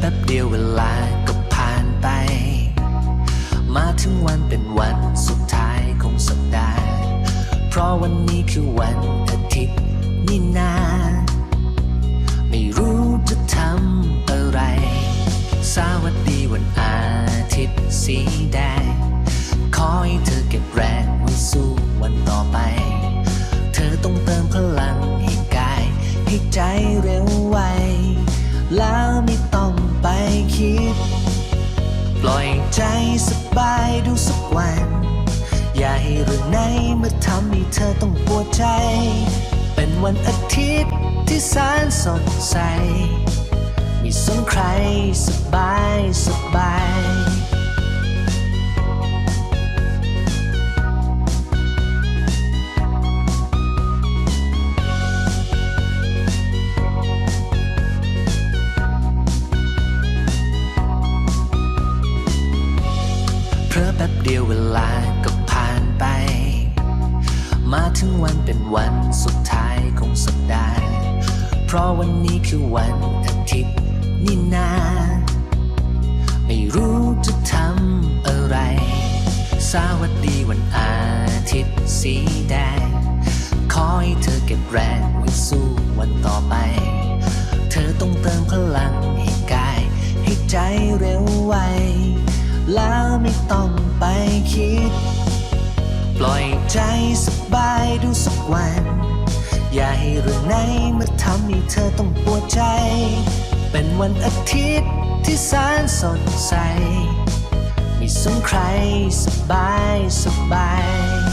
แป๊บเดียวเวลาก็ผ่านไป มาถึงวันเป็นวันสุดท้ายของสัปดาห์ เพราะวันนี้คือวันอาทิตย์นี่นาไม่รู้จะทำอะไร สวัสดีวันอาทิตย์สีแดง ใจสบายดูสักวัน อย่าให้เรื่องไหนมาทำให้เธอต้องปวดใจ เป็นวันอาทิตย์ที่แสนสดใส มีสนใครสบายสบาย เพราะแป๊บเดียวเวลาก็ผ่านไป มาถึงวันเป็นวันสุดท้ายของสัปดาห์ เพราะวันนี้คือวันอาทิตย์นี่นา ไม่รู้จะทำอะไร สวัสดีวันอาทิตย์สีแดง ขอให้เธอเก็บแรงไว้สู้วันต่อไป เธอต้องเติมพลังให้กาย ให้ใจเร็วไวแล้ว ต้องไปคิด ปล่อยใจสบายดูสักวัน อย่าให้เรื่องไหนมาทำให้เธอต้องปวดใจ เป็นวันอาทิตย์ที่แสนสดใสไม่สงใครสบายสบาย